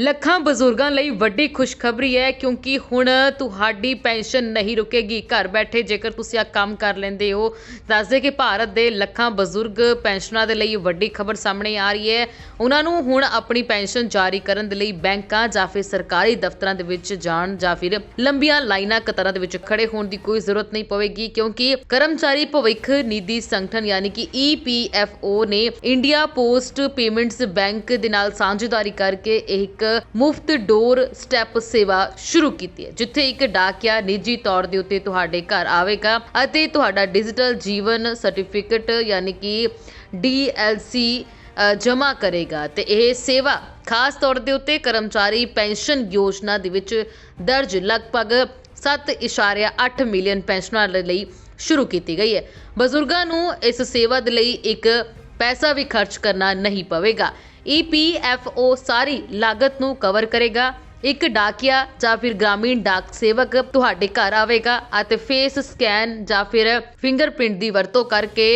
ਲੱਖਾਂ ਬਜ਼ੁਰਗਾਂ ਲਈ ਵੱਡੀ ਖੁਸ਼ਖਬਰੀ ਹੈ ਕਿਉਂਕਿ ਹੁਣ ਤੁਹਾਡੀ ਪੈਨਸ਼ਨ ਨਹੀਂ ਰੁਕੇਗੀ। ਘਰ ਬੈਠੇ ਜੇਕਰ ਤੁਸੀਂ ਆ ਕੰਮ ਕਰ ਲੈਂਦੇ ਹੋ ਦੱਸਦੇ ਕਿ ਭਾਰਤ ਦੇ ਲੱਖਾਂ ਬਜ਼ੁਰਗ ਪੈਨਸ਼ਨਾਂ ਦੇ ਲਈ ਵੱਡੀ ਖਬਰ ਸਾਹਮਣੇ ਆ ਰਹੀ ਹੈ। ਉਹਨਾਂ ਨੂੰ ਹੁਣ ਆਪਣੀ ਪੈਨਸ਼ਨ ਜਾਰੀ ਕਰਨ ਦੇ ਲਈ ਬੈਂਕਾਂ ਜਾਂ ਫਿਰ ਸਰਕਾਰੀ ਦਫ਼ਤਰਾਂ ਦੇ ਵਿੱਚ ਜਾਣ ਜਾਂ ਫਿਰ ਲੰਬੀਆਂ ਲਾਈਨਾਂ ਕਤਾਰਾਂ ਦੇ ਵਿੱਚ ਖੜੇ ਹੋਣ ਦੀ ਕੋਈ ਜ਼ਰੂਰਤ ਨਹੀਂ ਪਵੇਗੀ ਕਿਉਂਕਿ ਕਰਮਚਾਰੀ ਭਵਿੱਖ ਨਿਧੀ ਸੰਗਠਨ ਯਾਨੀ ਕਿ EPFO ਨੇ ਇੰਡੀਆ ਪੋਸਟ ਪੇਮੈਂਟਸ ਬੈਂਕ ਦੇ ਨਾਲ ਸਾਂਝੇਦਾਰੀ ਕਰਕੇ ਇੱਕ ਮੁਫਤ ਡੋਰ ਸਟੈਪ ਸੇਵਾ ਸ਼ੁਰੂ ਕੀਤੀ ਹੈ, ਜਿੱਥੇ ਇੱਕ ਡਾਕਿਆ ਨਿੱਜੀ ਤੌਰ ਦੇ ਉੱਤੇ ਤੁਹਾਡੇ ਘਰ ਆਵੇਗਾ ਅਤੇ ਤੁਹਾਡਾ ਡਿਜੀਟਲ ਜੀਵਨ ਸਰਟੀਫਿਕੇਟ ਯਾਨੀ ਕਿ DLC ਜਮ੍ਹਾਂ ਕਰੇਗਾ ਤੇ ਇਹ ਸੇਵਾ ਖਾਸ ਤੌਰ ਦੇ ਉੱਤੇ ਕਰਮਚਾਰੀ ਪੈਨਸ਼ਨ ਯੋਜਨਾ ਦੇ ਵਿੱਚ ਦਰਜ ਲਗਭਗ 7.8 ਮਿਲੀਅਨ ਪੈਨਸ਼ਨਰਾਂ ਦੇ ਲਈ ਸ਼ੁਰੂ ਕੀਤੀ ਗਈ ਹੈ। ਬਜ਼ੁਰਗਾਂ ਨੂੰ ਇਸ ਸੇਵਾ ਦੇ ਲਈ ਇੱਕ ਪੈਸਾ ਵੀ ਖਰਚ ਕਰਨਾ ਨਹੀਂ ਪਵੇਗਾ। EPFO ਸਾਰੀ ਲਾਗਤ ਨੂੰ ਕਵਰ ਕਰੇਗਾ। ਇੱਕ ਡਾਕੀਆ ਜਾਂ ਫਿਰ ਗ੍ਰਾਮੀਣ ਡਾਕ ਸੇਵਕ ਤੁਹਾਡੇ ਘਰ ਆਵੇਗਾ ਅਤੇ ਫੇਸ ਸਕੈਨ ਜਾਂ ਫਿਰ ਫਿੰਗਰਪ੍ਰਿੰਟ ਦੀ ਵਰਤੋਂ ਕਰਕੇ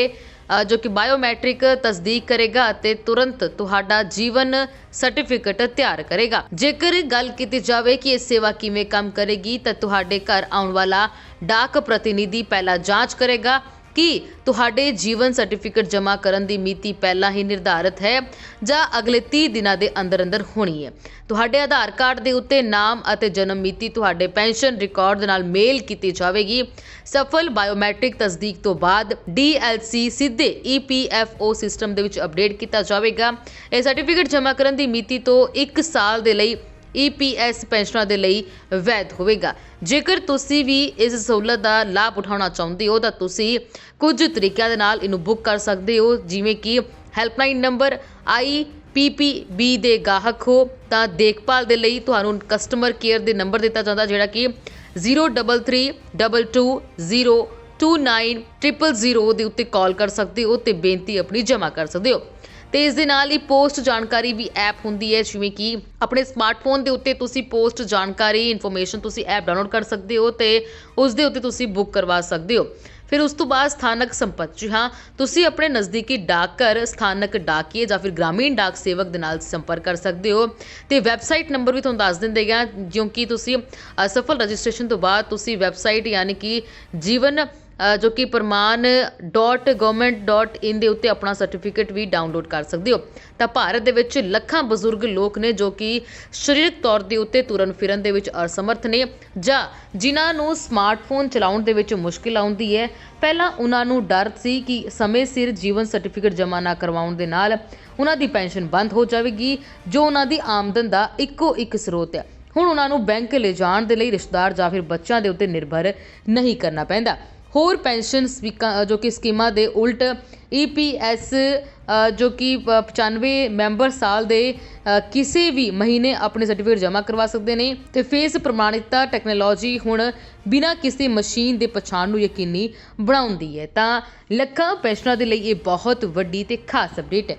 ਜੋ ਕਿ ਬਾਇਓਮੈਟ੍ਰਿਕ ਤਸਦੀਕ ਕਰੇਗਾ ਅਤੇ ਤੁਰੰਤ ਤੁਹਾਡਾ ਜੀਵਨ ਸਰਟੀਫਿਕੇਟ ਤਿਆਰ ਕਰੇਗਾ। ਜੇਕਰ ਗੱਲ ਕੀਤੀ ਜਾਵੇ ਕਿ ਇਹ ਸੇਵਾ ਕਿਵੇਂ ਕੰਮ ਕਰੇਗੀ, ਤਾਂ ਤੁਹਾਡੇ ਘਰ ਆਉਣ ਵਾਲਾ ਡਾਕ ਪ੍ਰਤੀਨਿਧੀ ਪਹਿਲਾਂ ਜਾਂਚ ਕਰੇਗਾ ਕੀ ਤੁਹਾਡੇ ਜੀਵਨ ਸਰਟੀਫਿਕੇਟ ਜਮ੍ਹਾਂ ਕਰਨ ਦੀ ਮਿਤੀ ਪਹਿਲਾਂ ਹੀ ਨਿਰਧਾਰਤ ਹੈ ਜਾਂ ਅਗਲੇ 30 ਦਿਨਾਂ ਦੇ ਅੰਦਰ ਅੰਦਰ ਹੋਣੀ ਹੈ। ਤੁਹਾਡੇ ਆਧਾਰ ਕਾਰਡ ਦੇ ਉੱਤੇ ਨਾਮ ਅਤੇ ਜਨਮ ਮਿਤੀ, ਤੁਹਾਡੇ ਪੈਨਸ਼ਨ ਰਿਕਾਰਡ ਦੇ ਨਾਲ ਮੇਲ ਕੀਤੀ ਜਾਵੇਗੀ। ਸਫਲ ਬਾਇਓਮੈਟ੍ਰਿਕ ਤਸਦੀਕ ਤੋਂ ਬਾਅਦ DLC ਸਿੱਧੇ EPFO ਸਿਸਟਮ ਦੇ ਵਿੱਚ ਅਪਡੇਟ ਕੀਤਾ ਜਾਵੇਗਾ। ਇਹ ਸਰਟੀਫਿਕੇਟ ਜਮ੍ਹਾਂ ਕਰਨ ਦੀ ਮਿਤੀ ਤੋਂ 1 ਸਾਲ ਦੇ ਲਈ EPS ਪੈਨਸ਼ਨਾਂ ਦੇ ਲਈ ਵੈਧ ਹੋਵੇਗਾ। ਜੇਕਰ ਤੁਸੀਂ ਵੀ ਇਸ ਸਹੂਲਤ ਦਾ ਲਾਭ ਉਠਾਉਣਾ ਚਾਹੁੰਦੇ ਹੋ, ਤਾਂ ਤੁਸੀਂ ਕੁਝ ਤਰੀਕਿਆਂ ਦੇ ਨਾਲ ਇਹਨੂੰ ਬੁੱਕ ਕਰ ਸਕਦੇ ਹੋ, ਜਿਵੇਂ ਕਿ ਹੈਲਪਲਾਈਨ ਨੰਬਰ ਆਈ IPPB ਦੇ ਗਾਹਕ ਹੋ, ਤਾਂ ਦੇਖਭਾਲ ਦੇ ਲਈ ਤੁਹਾਨੂੰ ਕਸਟਮਰ ਕੇਅਰ ਦੇ ਨੰਬਰ ਦਿੱਤਾ ਜਾਂਦਾ, ਜਿਹੜਾ ਕਿ 0332202900 ਦੇ ਉੱਤੇ ਕਾਲ ਕਰ ਸਕਦੇ ਹੋ ਤੇ ਬੇਨਤੀ ਆਪਣੀ ਜਮ੍ਹਾਂ ਕਰ ਸਕਦੇ ਹੋ। ਤੇ ਇਸ ਦੇ ਨਾਲ ਹੀ ਪੋਸਟ ਜਾਣਕਾਰੀ ਵੀ ਐਪ ਹੁੰਦੀ ਹੈ, ਜਿਵੇਂ ਕਿ ਆਪਣੇ ਸਮਾਰਟਫੋਨ ਦੇ ਉੱਤੇ ਤੁਸੀਂ ਪੋਸਟ ਜਾਣਕਾਰੀ ਇਨਫੋਰਮੇਸ਼ਨ ਤੁਸੀਂ ਐਪ ਡਾਊਨਲੋਡ ਕਰ ਸਕਦੇ ਹੋ ਤੇ ਉਸ ਦੇ ਉੱਤੇ ਤੁਸੀਂ ਬੁੱਕ ਕਰਵਾ ਸਕਦੇ ਹੋ। ਫਿਰ ਉਸ ਤੋਂ ਬਾਅਦ ਸਥਾਨਕ ਸੰਪਰਕ ਜੀ ਹਾਂ, ਤੁਸੀਂ ਆਪਣੇ ਨਜ਼ਦੀਕੀ ਡਾਕਘਰ, ਸਥਾਨਕ ਡਾਕੀਏ ਜਾਂ ਫਿਰ ਗ੍ਰਾਮੀਣ ਡਾਕ ਸੇਵਕ ਦੇ ਨਾਲ ਸੰਪਰਕ ਕਰ ਸਕਦੇ ਹੋ। ਤੇ ਵੈਬਸਾਈਟ ਨੰਬਰ ਵੀ ਤੁਹਾਨੂੰ ਦੱਸ ਦਿੰਦੇ ਗਿਆ ਕਿਉਂਕਿ ਤੁਸੀਂ ਅਸਫਲ ਰਜਿਸਟ੍ਰੇਸ਼ਨ ਤੋਂ ਬਾਅਦ ਤੁਸੀਂ ਵੈਬਸਾਈਟ ਯਾਨੀ ਕਿ ਜੀਵਨ ਜੋ ਕਿ ਪ੍ਰਮਾਨ.government.in ਦੇ ਉੱਤੇ ਆਪਣਾ ਸਰਟੀਫਿਕੇਟ ਵੀ ਡਾਊਨਲੋਡ ਕਰ ਸਕਦੇ ਹੋ। ਤਾਂ ਭਾਰਤ ਦੇ ਵਿੱਚ ਲੱਖਾਂ ਬਜ਼ੁਰਗ ਲੋਕ ਨੇ ਜੋ ਕਿ ਸਰੀਰਕ ਤੌਰ ਦੇ ਉੱਤੇ ਤੁਰਨ ਫਿਰਨ ਦੇ ਵਿੱਚ ਅਸਮਰਥ ਨੇ ਜਾਂ ਜਿਨ੍ਹਾਂ ਨੂੰ ਸਮਾਰਟਫੋਨ ਚਲਾਉਣ ਦੇ ਵਿੱਚ ਮੁਸ਼ਕਿਲ ਆਉਂਦੀ ਹੈ। ਪਹਿਲਾਂ ਉਹਨਾਂ ਨੂੰ ਡਰ ਸੀ ਕਿ ਸਮੇਂ ਸਿਰ ਜੀਵਨ ਸਰਟੀਫਿਕੇਟ ਜਮ੍ਹਾਂ ਨਾ ਕਰਵਾਉਣ ਦੇ ਨਾਲ ਉਹਨਾਂ ਦੀ ਪੈਨਸ਼ਨ ਬੰਦ ਹੋ ਜਾਵੇਗੀ, ਜੋ ਉਹਨਾਂ ਦੀ ਆਮਦਨ ਦਾ ਇੱਕੋ ਇੱਕ ਸਰੋਤ ਹੈ। ਹੁਣ ਉਹਨਾਂ ਨੂੰ ਬੈਂਕ ਲੈ ਜਾਣ ਦੇ ਲਈ ਰਿਸ਼ਤੇਦਾਰ ਜਾਂ ਫਿਰ ਬੱਚਿਆਂ ਦੇ ਉੱਤੇ ਨਿਰਭਰ ਨਹੀਂ ਕਰਨਾ ਪੈਂਦਾ। ਹੋਰ ਪੈਨਸ਼ਨ ਸਵੀਕਾ- ਜੋ ਕਿ ਸਕੀਮਾਂ ਦੇ ਉਲਟ EPS ਅ, ਜੋ ਕਿ ਪ- 95 ਮੈਂਬਰ ਸਾਲ ਦੇ ਕਿਸੇ ਵੀ ਮਹੀਨੇ ਆਪਣੇ ਸਰਟੀਫਿਕੇਟ ਜਮ੍ਹਾਂ ਕਰਵਾ ਸਕਦੇ ਨੇ ਤੇ ਫੇਸ ਪ੍ਰਮਾਣਿਕਤਾ ਟੈਕਨੋਲੋਜੀ ਹੁਣ ਬਿਨਾਂ ਕਿਸੇ ਮਸ਼ੀਨ ਦੇ ਪਛਾਣ ਨੂੰ ਯਕੀਨੀ ਬਣਾਉਂਦੀ ਹੈ। ਤਾਂ ਲੱਖਾਂ ਪੈਨਸ਼ਨਾਂ ਦੇ ਲਈ ਇਹ ਬਹੁਤ ਵੱਡੀ ਤੇ ਖਾਸ ਅਪਡੇਟ ਹੈ।